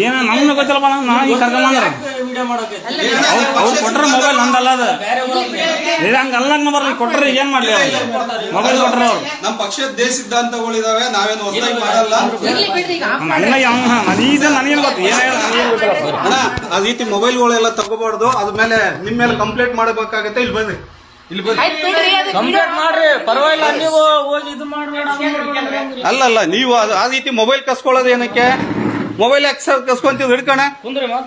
ಏನ ನಮ್ನ ಗೊತ್ತಿಲ್ಲಪ್ಪ ನಾ ಈಗ ಕರ್ಕೊಂಬಂದ್ರ ಅವ್ರು ಅವ್ರು ಕೊಟ್ರ ಮೊಬೈಲ್ ನಂದಲ್ಲ ಅದು. ಇದು ಹಂಗ ಅಲ್ಲಂಗ ಬರ್ಲಿ ಕೊಟ್ರ ಏನ್ ಮಾಡ್ಲಿ ಮೊಬೈಲ್ ಕೊಟ್ರ ಅವ್ರು. ನಮ್ಮ ಪಕ್ಷದ ದೇಶ ಸಿದ್ಧಾಂತಗಳಿದಾವೆ ನಾವೇನು ಹೊಸದಾಗಿ ಮಾಡಲ್ಲ. ನನಗೆ ನನಗೇನು ಗೊತ್ತು ಏನ್ ಹೇಳ ನನಗೇನು ಗೊತ್ತಿಲ್ಲ ಅಣ್ಣ ಆ ರೀತಿ ಮೊಬೈಲ್ಗಳೆಲ್ಲ ತಗೋಬಾರ್ದು ಅದ್ಮೇಲೆ ನಿಮ್ಮ ಮೇಲೆ ಕಂಪ್ಲೇಂಟ್ ಮಾಡಬೇಕಾಗತ್ತೆ ಇಲ್ಲಿ ಬನ್ನಿ. ಇಲ್ಲಿ ಬನ್ನಿ. ಆಯ್ತು ಕಂಪ್ಲೇಂಟ್ ಮಾಡ್ರಿ. ಪರವಾಗಿಲ್ಲ ನೀವು ಹೋಗಿ ಇದು ಮಾಡ್ಬೇಡ ಅದು ಮಾಡ್ಬೇಡ ಅಂದ್ರೆ. ನೀವು ಅದು- ಆ ರೀತಿ ಮೊಬೈಲ್ ಕಸ್ಕೊಳ್ಳೋದು ಏನಕ್ಕೆ? ಮೊಬೈಲ್ ಯಾಕೆ ಸರ್ ಕಸ್ಕೊಂತೀವಿ ಹಿಡ್ಕೋಣ.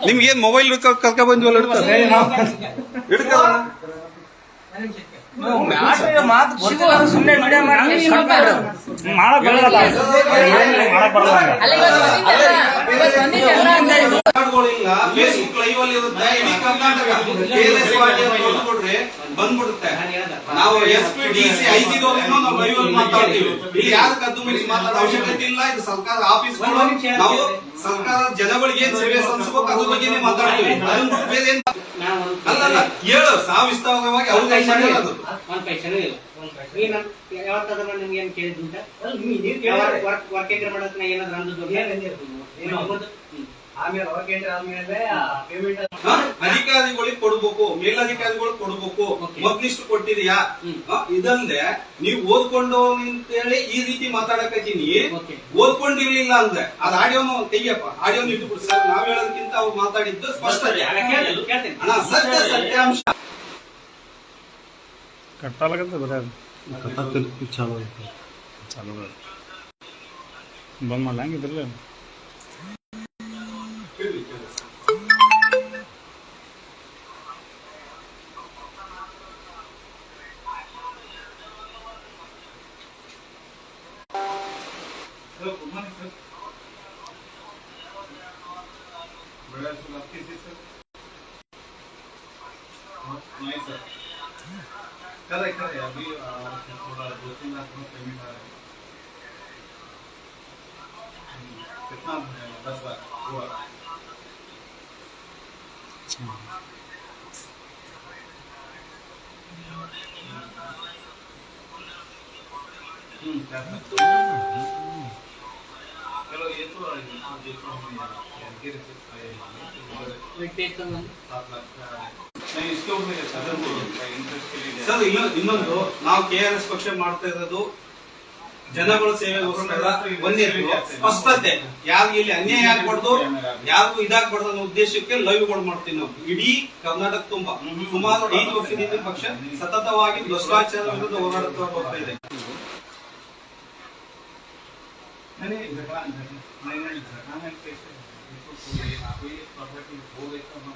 ನಿಮ್ಗೆ ಏನ್ ಮೊಬೈಲ್ ಕರ್ಕ ಬಂದಿವಲ್ಲ ಹಿಡ್ಕೊ? ಸುಮ್ಮನೆ. ಮಾಡಕ್ ಬರಲ್ಲ ಮಾಡಕ್ ಬರಲ್ಲ ಹಂಗ. ಅಲ್ಲ ಇವತ್ತು ಬಂದಿದ್ದಲ್ಲ ಇವತ್ತು ಬಂದಿದ್ದಲ್ಲ ಅದು ಕಾರ್ಡ್ಗಳಿಲ್ಲ ಫೇಸ್ಬುಕ್ ಲೈವ್ ಅಲ್ಲಿ ಇರುತ್ತೆ? ಇಡೀ ಕರ್ನಾಟಕ KLS ಪಾರ್ಟಿ ಹೊಡ್ಕೊಡ್ರಿ ಬಂದ್ಬಿಡುತ್ತೆ. ನಾವು S P D C I C ನಾವು ಲೈವ್ ಅಲ್ಲಿ ಮಾತಾಡ್ತೀವಿ. ಇಲ್ಲಿ ಯಾರು ಕದ್ದು ಮುಚ್ಚಿ ಮಾತಾಡೋ ಅವಶ್ಯಕತೆ ಇಲ್ಲ. ಇದು ಸರ್ಕಾರ ಆಫೀಸ್ ನಾವು ಸರ್ಕಾರ ಜನಗಳಿಗೆ ಏನ್ ಸೇವೆ ಸಲ್ಲಿಸಬೇಕು ಅದ್ರ ಬಗ್ಗೆನೇ ಮಾತಾಡ್ತೀವಿ. ಅದನ್ನ ಬಿಟ್ಟು ಬೇರೆ ಏನ್ ಅಲ್ಲಲ್ಲ ಹೇಳು. ಸಾವಿಸ್ತಾವವಾಗಿ ಅವ್ರ ಕೈ ಅದು ಒಂದ್ ಪೈಸೆನೂ ಇಲ್ಲ. ಯಾವತ್ತಾದ್ರೂ ನಿಮ್ಗೆ ಏನ್ ಕೇಳಿದ್ದುಂಟ ವರ್ಕ್ ವರ್ಕ್ ಏನಾದ್ರು ಅಂದದ್ದು. ಆಮೇಲೆ ಆದ್ಮೇಲೆ ಪೇಮೆಂಟ್? ಅಧಿಕಾರಿಗಳಿಗೆ ಕೊಡ್ಬೇಕು ಮೇಲಧಿಕಾರಿಗಳಿಗೆ ಕೊಡ್ಬೇಕು. ಮೊದ್ಲಿಷ್ಟು ಕೊಟ್ಟಿದ್ಯಾ? ಇದಂದ್ರೆ? ಇದಲ್ದೆ ನೀವು ಓದ್ಕೊಂಡು ಅಂತೇಳಿ ಈ ರೀತಿ ಮಾತಾಡಕತ್ತೀನಿ. ಓದ್ಕೊಂಡಿರ್ಲಿಲ್ಲ ಅಂದ್ರೆ ಅದ್ ಆಡಿಯೋನು ತೆಗಿಯಪ್ಪ. Audio ಇಟ್ಬಿಡು sir. ನಾವ್ ಹೇಳೋದಕ್ಕಿಂತ ಅವ್ರು ಮಾತಾಡಿದ್ದು ಸ್ಪಷ್ಟ. ಸತ್ಯ ಸತ್ಯಾಂಶ. ಚಾಲು ಬರೋದು. ಬಂದ್ ಮಾಡಲ್ಲ ಹಂಗಿದ್ರಲ್ಲ. करे करे अभी थोड़ा दो तीन लाख में पेमेंट आ रहा है कितना दस लाख हुआ ಸರ್ ಇನ್ನೊಂದು ನಾವು ಕೆ ಆರ್ ಎಸ್ ಪಕ್ಷ ಮಾಡ್ತಾ ಇರೋದು ಜನಗಳ ಸೇವೆಗೋಸ್ಕರ ಒಂದೇದು ಸ್ಪಷ್ಟತೆ ಯಾರಿಗೂ ಇಲ್ಲಿ ಅನ್ಯಾಯ ಆಗ್ಬಾರ್ದು ಯಾರಿಗೂ ಇದಾಗ್ಬಾರ್ದು ಅನ್ನೋ ಉದ್ದೇಶಕ್ಕೆ ಲೈವ್ಗಳು ಮಾಡ್ತೀವಿ ನಾವು ಇಡೀ ಕರ್ನಾಟಕ ತುಂಬಾ ಸುಮಾರು ಐದು ವರ್ಷದಿಂದ ಪಕ್ಷ ಸತತವಾಗಿ ಭ್ರಷ್ಟಾಚಾರ ವಿರುದ್ಧ ಹೋರಾಡುತ್ತಾ ಬರ್ತಾ ಇದೆ नहीं नहीं झगड़ा नहीं नहीं झगड़ा में कैसे इसको कोई कोई प्रॉपर्टी हो गई तो हम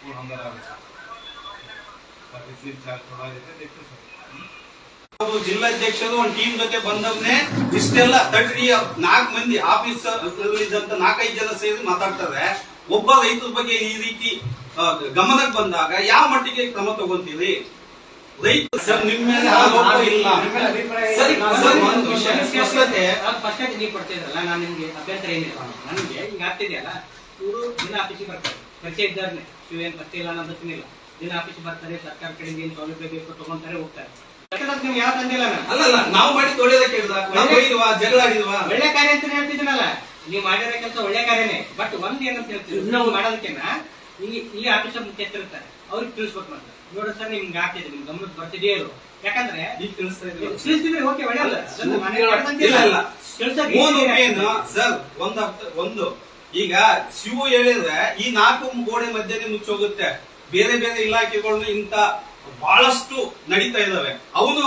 वो हम बता रहे सर्विस चार्ज थोड़ा जैसे देखते सर ನಾವು ಜಿಲ್ಲಾಧ್ಯಕ್ಷರು ಒಂದು ಟೀಮ್ ಜೊತೆ ಬಂದವ್ನೆ ಇಷ್ಟೆಲ್ಲ ತಡ್ರಿ ನಾಲ್ಕು ಮಂದಿ ಆಫೀಸ್ ಇದ್ದಂತ ನಾಲ್ಕೈದು ಜನ ಸೇರಿ ಮಾತಾಡ್ತಾರೆ. ಒಬ್ಬ ರೈತರ ಬಗ್ಗೆ ಈ ರೀತಿ ಗಮನಕ್ಕೆ ಬಂದಾಗ ಯಾವ ಮಟ್ಟಿಗೆ ಕ್ರಮ ತಗೊಂತೀರಿ? ರೈತ ಸರ್ ನಿಮ್ಮ ಮೇಲೆ ಇಲ್ಲ ಸರಿ ಸರ್ ಒಂದು ವಿಷಯ. ಆಗಿ ನೀವು ಕೊಡ್ತಿದ್ರಲ್ಲ ನಾನು ನಿಮ್ಗೆ ಅಭ್ಯಂತರ ಏನಿಲ್ಲ ನನಗೆ ಈಗ ಆಗ್ತಿದೆಯಲ್ಲ ಇವರು ದಿನ ಆಫೀಸಿಗೆ ಬರ್ತಾರೆ. ಪರಿಚಯ ಇದ್ದಾರನೆ. ಶಿವ ಏನ್ ಪರಿಚಯ ಇಲ್ಲ ಅನ್ನೋದಕ್ಕಿಲ್ಲ ದಿನ ಆಫೀಸಿಗೆ ಬರ್ತಾರೆ ಸರ್ಕಾರ ಕಡೆಯಿಂದ ಏನ್ ಸೌಲಭ್ಯ ಬೇಕು ತಗೊಂತಾರೆ ಹೋಗ್ತಾರೆ. ಯಾಕಂದ್ರೆ ನೀವು ಯಾವ ತಂದಿಲ್ಲ ನಾನು. ಅಲ್ಲಲ್ಲ ನಾವು ಮಾಡಿ ತೊಳೆದ ಕೇಳಿದ. ನಾವು ಬೈದ್ವಾ ಜಗಳ ಆಡಿದ್ವಾ ಒಳ್ಳೆ ಕಾರ್ಯ ಅಂತ ಹೇಳ್ತಿದ್ದೀನಲ್ಲ ನೀವು ಮಾಡಿರೋ ಕೆಲಸ ಒಳ್ಳೆ ಕಾರ್ಯನೇ. ಬಟ್ ಒಂದ್ ಏನಂತ ಹೇಳ್ತೀವಿ ನಾವು ಇಲ್ಲಿ ಆಫೀಸರ್ ಮುಖ್ಯಸ್ಥರಿರ್ತಾರೆ ಅವ್ರಿಗೆ ತಿಳಿಸ್ಬೇಕು ಮತ್ತೆ ನೋಡ ಸರ್ ನಿಮ್ಗೆ ಆಗ್ತಿದೆ ನಿಮ್ ಗಮನ ಬರ್ತಿದೆಯೇ ಇರು ಯಾಕಂದ್ರೆ ಈಗ ತಿಳಿಸ್ತಾ ಓಕೆ ಒಳ್ಳೆಯಲ್ಲ ಇಲ್ಲ. ಇಲ್ಲ ಸರ್ ಒಂದ್ ಈಗ ಶಿವು ಹೇಳಿದ್ರೆ ಈ ನಾಲ್ಕು ಗೋಡೆ ಮಧ್ಯೆ ಮುಚ್ಚೋಗುತ್ತೆ ಬೇರೆ ಬೇರೆ ಇಲಾಖೆಗಳು ಇಂತ ಬಹಳಷ್ಟು ನಡೀತಾ ಇದಾವೆ. ಅವನು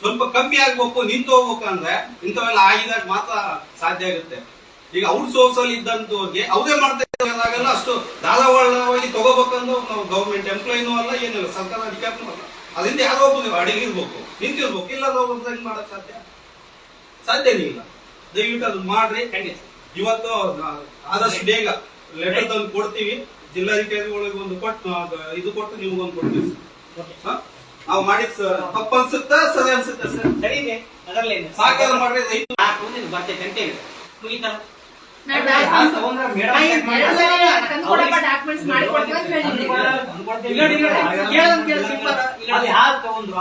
ಸ್ವಲ್ಪ ಕಮ್ಮಿ ಆಗ್ಬೇಕು, ನಿಂತು ಹೋಗ್ಬೇಕು ಅಂದ್ರೆ ಇಂಥವೆಲ್ಲ ಆಗಿದಾಗ ಮಾತ್ರ ಸಾಧ್ಯ ಆಗುತ್ತೆ. ಈಗ ಔಟ್ ಸೋರ್ಸ್ ಅಲ್ಲಿ ಇದ್ದಂತವ್ರಿಗೆ ಅವರೇ ಮಾಡ್ತಾ ಇದ್ದಾಗೆಲ್ಲ ಅಷ್ಟು ಧಾರಾವಾಳವಾಗಿ ತಗೋಬೇಕಂದ್ರೆ ನಾವು ಗೌರ್ಮೆಂಟ್ ಎಂಪ್ಲಾಯಿನೂ ಅಲ್ಲ, ಏನಿಲ್ಲ, ಸರ್ಕಾರ ಅಧಿಕಾರಿನೂ ಅಲ್ಲ. ಅದರಿಂದ ಯಾರೋ ಒಬ್ಬ ಅಡಗಿರ್ಬೇಕು ನಿಂತಿರ್ಬೇಕು ಇಲ್ಲ ಹೆಂಗ್ ಮಾಡಕ್ ಸಾಧ್ಯ? ಸಾಧ್ಯನೇ ಇಲ್ಲ. ದಯವಿಟ್ಟು ಅದು ಮಾಡ್ರಿ ಇವತ್ತು ಆದಷ್ಟು ಬೇಗ ಲೆಟರ್ ತಂದು ಕೊಡ್ತೀವಿ. ಜಿಲ್ಲಾಧಿಕಾರಿಗಳಿಗೆ ಒಂದು ಕೊಟ್ಟು ಇದು ಕೊಟ್ಟು ನಿಮ್ಗೊಂದು ಕೊಡ್ತೀವಿ. ಸರ್ ನಾವು ಮಾಡಿದ್ ಸರ್ ತಪ್ಪು ಅನ್ಸುತ್ತಾ ಸರಿ ಅನ್ಸುತ್ತ ಸರ್? ಸರಿ ಇದೆ. ಅದರಲ್ಲೇ ಸಾಕಾದ್ರೆ ಮಾಡ್ರಿ ಐದು ಬರ್ತೈತೆ ಇಲ್ಲ, ಇಲ್ಲ. ಕೇಳೋದ್ ಕೇಳು, ಸಿಂಪಲ್.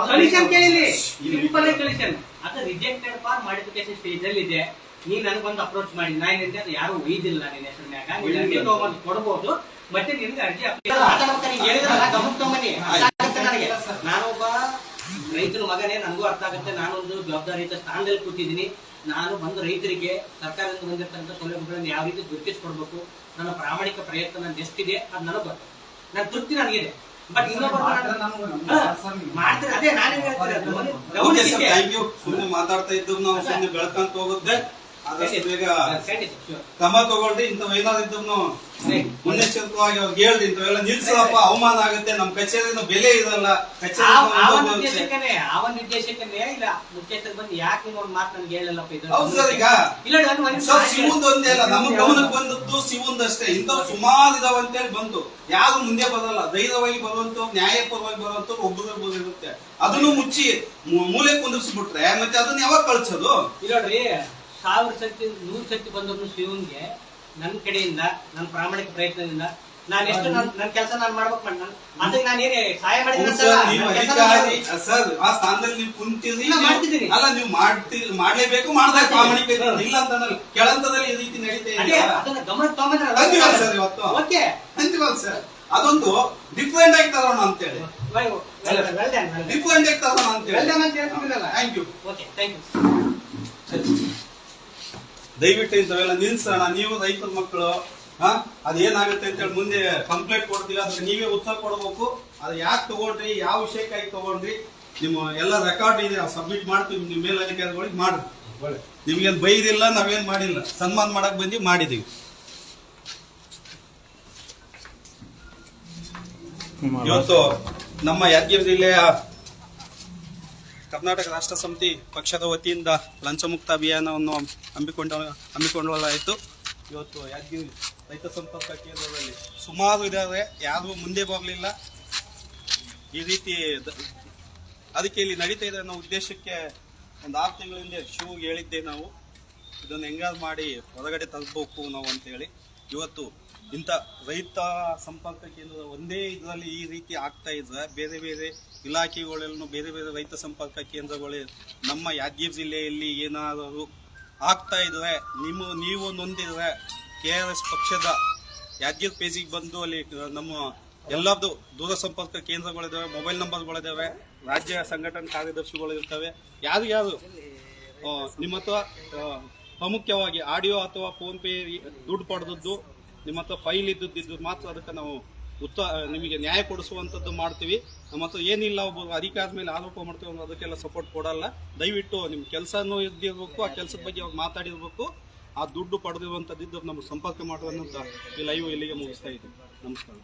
ಸೊಲ್ಯೂಷನ್ ಅದು ರಿಜೆಕ್ಟೆಡ್ ಫಾರ್ ಮಾಡಿಫಿಕೇಶನ್ ಸ್ಟೇಜ್ ಅಲ್ಲಿ ಇದೆ. ನೀ ನನಗೊಂದು ಅಪ್ರೋಚ್ ಮಾಡಿ. ನಾ ಏನಿದೆ ಅದು ಯಾರು ಒಯ್ದಿಲ್ಲ ನಿನ್ನ ಹೆಸರು ಮ್ಯಾಗ. ನೀನ್ ಅರ್ಜಿ ತಗೊಂಬಂದು ಕೊಡ್ಬೋದು ಮತ್ತೆ ನಿನ್ಗೆ ಅರ್ಜಿ ನನಗೆ. ನಾನೊಬ್ಬ ರೈತನ ಮಗನೇ ನನಗೂ ಅರ್ಥ ಆಗುತ್ತೆ. ನಾನೊಂದು ಜವಾಬ್ದಾರಿಯುತ ಸ್ಥಾನದಲ್ಲಿ ಕೂತಿದ್ದೀನಿ. ನಾನು ಬಂದು ರೈತರಿಗೆ ಸರ್ಕಾರದಿಂದ ಬಂದಿರತಕ್ಕಂಥ ಸೌಲಭ್ಯಗಳನ್ನು ಯಾವ ರೀತಿ ಗುರುತಿಸ್ಕೊಡ್ಬೇಕು ನನ್ನ ಪ್ರಾಮಾಣಿಕ ಪ್ರಯತ್ನ ನನ್ನ ಎಷ್ಟಿದೆ ಅದು ನನಗೆ ಗೊತ್ತು. ನನ್ನ ತೃಪ್ತಿ ನನಗಿದೆ. ಬಟ್ ಇನ್ನೊಬ್ಬರು ಮಾಡ್ತಾರೆ ಅದೇ ನಾನೇ ಹೇಳ್ತಾರೆ ಅದು ಓಕೆ ಸರ್ ಥ್ಯಾಂಕ್ ಯು ಸುಮ್ಮನೆ ಮಾತಾಡ್ತಾ ಇದ್ದು ನಾವು ಸುಮ್ಮನೆ ಬೆಳ್ಕಂತ ಹೋಗುತ್ತೆ. ಆದಷ್ಟು ಬೇಗ. ಕ್ರಮ ತಗೊಳ್ರಿ ಇಂಥವ್ ಏನಾದ್ರು ಇದ್ದು Right. ಮುನ್ನೆಚ್ಚರಿತವಾಗಿ ಅವ್ರಿಗೆ ಹೇಳ್ರಿ ಇಂಥವೆಲ್ಲ ನಿಲ್ಸಪ್ಪ ಅವಮಾನ ಆಗುತ್ತೆ ನಮ್ ಕಚೇರಿನ ಬೆಲೆ ಆ ಕಚೇರಿ ಆ ಒಂದು ನಿರ್ದೇಶಕನೇ ಇಲ್ಲ ಮುಖ್ಯಸ್ಥರು ಬಂದು ಯಾಕೆ ನೀವು ಒಂದು ಮಾತು ನನಗೆ ಹೇಳಲ್ಲಪ್ಪ ಇದು ಹೌದು ಸರ್ ಈಗ ಇಲ್ಲ ನಾನು ಒಂದು ಅಲ್ಲ ನಮ್ಮ ಗಮನಕ್ಕೆ ಬಂದದ್ದು ಶಿವಂದ್ ಅಷ್ಟೇ. ಇಂಥವ್ ಸುಮಾರು ಇದಾವ ಅಂತೇಳಿ ಬಂತು. ಯಾರು ಮುಂದೆ ಬರಲ್ಲ ಧೈರ್ಯವಾಗಿ ಬರುವಂತ ನ್ಯಾಯಪರವಾಗಿ ಬರುವಂತ ಒಬ್ಬರು ಇರುತ್ತೆ ಅದನ್ನು ಮುಚ್ಚಿ ಮೂಲೆ ಕುಂದಿಸ್ಬಿಟ್ರೆ ಮತ್ತೆ ಅದನ್ನ ಯಾವಾಗ ಕಳ್ಸೋದು? ಇಲ್ಲ ನೋಡ್ರಿ ಸಾವಿರ ಸತಿ ನೂರು ಸತಿ ಬಂದ್ರು ಶಿವನ್ಗೆ ನನ್ನ ಕಡೆಯಿಂದ ನನ್ನ ಪ್ರಾಮಾಣಿಕ ಪ್ರಯತ್ನದಿಂದ ನಾನು ಎಷ್ಟು ನನ್ನ ಕೆಲಸ ನಾನು ಮಾಡ್ಬೇಕು ಮಾಡಿ ನಾನು ಅದಕ್ಕೆ ನಾನು ಏನೇ ಸಹಾಯ ಮಾಡಿದ್ದೀನಿ ಸರ್, ಆ ಸ್ಥಾನದಲ್ಲಿ ನೀವು ಇಲ್ಲ, ಮಾಡ್ತಿದ್ದೀನಿ. ಅಲ್ಲ ನೀವು ಮಾಡ್ತೀರಿ ಮಾಡ್ಲೇಬೇಕು ಮಾಡ್ದಾಗ ಪ್ರಾಮಾಣಿಕ. ಇಲ್ಲ ಅಂತಂದ್ರೆ ಕೆಳಂತದಲ್ಲಿ ಈ ರೀತಿ ನಡೀತಾ ಅದನ್ನ ಗಮನಕ್ಕೆ ತಗೊಂಬಂದ್ರೆ ಸರ್ ಇವತ್ತು. ಓಕೆ. ಅಂತೀವಲ್ಲ ಸರ್. ಅದೊಂದು ಡಿಫ್ರೆಂಟ್ ಆಗಿ ತರೋಣ ಅಂತೇಳಿ. ಡಿಫ್ರೆಂಟ್ ಆಗಿ ತರೋಣ ಅಂತೇಳಿ. Thank you okay thank you ದಯವಿಟ್ಟು ಇಂಥವೆಲ್ಲ ನಿಲ್ಸೋಣ. ನೀವು ರೈತರ ಮಕ್ಕಳು ಹಾ ಅದೇನಾಗುತ್ತೆ ಅಂತ ಹೇಳಿ ಮುಂದೆ ಕಂಪ್ಲೇಂಟ್ ಕೊಡ್ತೀವಿ ಅದಕ್ಕೆ ನೀವೇ ಉತ್ತರ ಕೊಡ್ಬೇಕು. ಅದು ಯಾಕೆ ತಗೊಂಡ್ರಿ? ಯಾವ ವಿಷಯಕ್ಕಾಗಿ ತಗೊಂಡ್ರಿ? ನಿಮ್ಮ ಎಲ್ಲ ರೆಕಾರ್ಡ್ ಇದೆ. ಸಬ್ಮಿಟ್ ಮಾಡ್ತೀವಿ ನಿಮ್ಮ ಮೇಲಧಿಕಾರಿಗಳಿಗೆ ಮಾಡ್ರಿ. ನಿಮ್ಗೇನು ಬೈದಿಲ್ಲ ನಾವೇನು ಮಾಡಿಲ್ಲ. ಸನ್ಮಾನ ಮಾಡಕ್ ಬಂದು ಮಾಡಿದೀವಿ. ಇವತ್ತು ನಮ್ಮ ಯಾದಗಿರಿ ಜಿಲ್ಲೆಯ ಕರ್ನಾಟಕ ರಾಷ್ಟ್ರ ಸಮಿತಿ ಪಕ್ಷದ ವತಿಯಿಂದ ಲಂಚಮುಕ್ತ ಅಭಿಯಾನವನ್ನು ಹಮ್ಮಿಕೊಂಡ ಹಮ್ಮಿಕೊಂಡಲಾಯಿತು ಇವತ್ತು ಯಾದಗಿರಿ ರೈತ ಸಂಪರ್ಕ ಕೇಂದ್ರದಲ್ಲಿ ಸುಮಾರು ಇದ್ದಾರೆ ಯಾರು ಮುಂದೆ ಬರಲಿಲ್ಲ. ಈ ರೀತಿ ಅದಕ್ಕೆ ಇಲ್ಲಿ ನಡೀತಾ ಇದೆ ಅನ್ನೋ ಉದ್ದೇಶಕ್ಕೆ ಒಂದು ಆರು ತಿಂಗಳ ಹಿಂದೆ ಶಿವಗೆ ಹೇಳಿದ್ದೆ ನಾವು. ಇದನ್ನು ಹೆಂಗಾರು ಮಾಡಿ ಹೊರಗಡೆ ತರಬೇಕು ನಾವು ಅಂತೇಳಿ. ಇವತ್ತು ಇಂಥ ರೈತ ಸಂಪರ್ಕ ಕೇಂದ್ರದ ಒಂದೇ ಇದರಲ್ಲಿ ಈ ರೀತಿ ಆಗ್ತಾ ಇದ್ರೆ ಬೇರೆ ಬೇರೆ ಇಲಾಖೆಗಳಲ್ಲೂ ಬೇರೆ ಬೇರೆ ರೈತ ಸಂಪರ್ಕ ಕೇಂದ್ರಗಳು ನಮ್ಮ ಯಾದಗಿರಿ ಜಿಲ್ಲೆಯಲ್ಲಿ ಏನಾದರೂ ಆಗ್ತಾ ಇದ್ರೆ ನಿಮ್ಮ ನೀವು ನೊಂದಿದ್ರೆ ಕೆ ಆರ್ ಎಸ್ ಪಕ್ಷದ ಯಾದಗಿರಿ ಪೇಜಿಗೆ ಬಂದು ಅಲ್ಲಿ ನಮ್ಮ ಎಲ್ಲದು ದೂರ ಸಂಪರ್ಕ ಕೇಂದ್ರಗಳಿದ್ದಾವೆ ಮೊಬೈಲ್ ನಂಬರ್ಗಳಿದ್ದಾವೆ ರಾಜ್ಯ ಸಂಘಟನೆ ಕಾರ್ಯದರ್ಶಿಗಳು ಇರ್ತವೆ ಯಾರು? ಯಾರು ನಿಮ್ಮ ಹತ್ರ ಪ್ರಾಮುಖ್ಯವಾಗಿ ಆಡಿಯೋ ಅಥವಾ ಫೋನ್ ಪೇ ದುಡ್ಡು ಪಡೆದದ್ದು ನಿಮ್ಮ ಹತ್ರ ಫೈಲ್ ಇದ್ದದ್ದು ಮಾತ್ರ ಅದಕ್ಕೆ ನಾವು ಉತ್ತ, ನಿಮಗೆ ನ್ಯಾಯ ಕೊಡಿಸುವಂಥದ್ದು ಮಾಡ್ತೀವಿ. ನಮ್ಮ ಹತ್ರ ಏನಿಲ್ಲ, ಒಬ್ಬ ಅಧಿಕಾರದ ಮೇಲೆ ಆರೋಪ ಮಾಡ್ತೀವಿ ಅಂದ್ರೆ ಅದಕ್ಕೆಲ್ಲ ಸಪೋರ್ಟ್ ಕೊಡಲ್ಲ. ದಯವಿಟ್ಟು ನಿಮ್ಮ ಕೆಲಸನೂ ಇದ್ದಿರ್ಬೇಕು, ಆ ಕೆಲಸದ ಬಗ್ಗೆ ಅವ್ರು ಮಾತಾಡಿರ್ಬೇಕು. ಆ ದುಡ್ಡು ಪಡೆದಿರುವಂಥದ್ದು ನಮ್ಗೆ ಸಂಪರ್ಕ ಮಾಡುವಂಥ ಈ ಲೈವ್ ಇಲ್ಲಿಗೆ ಮುಗಿಸ್ತಾ ಇದ್ದೀವಿ ನಮಸ್ಕಾರ.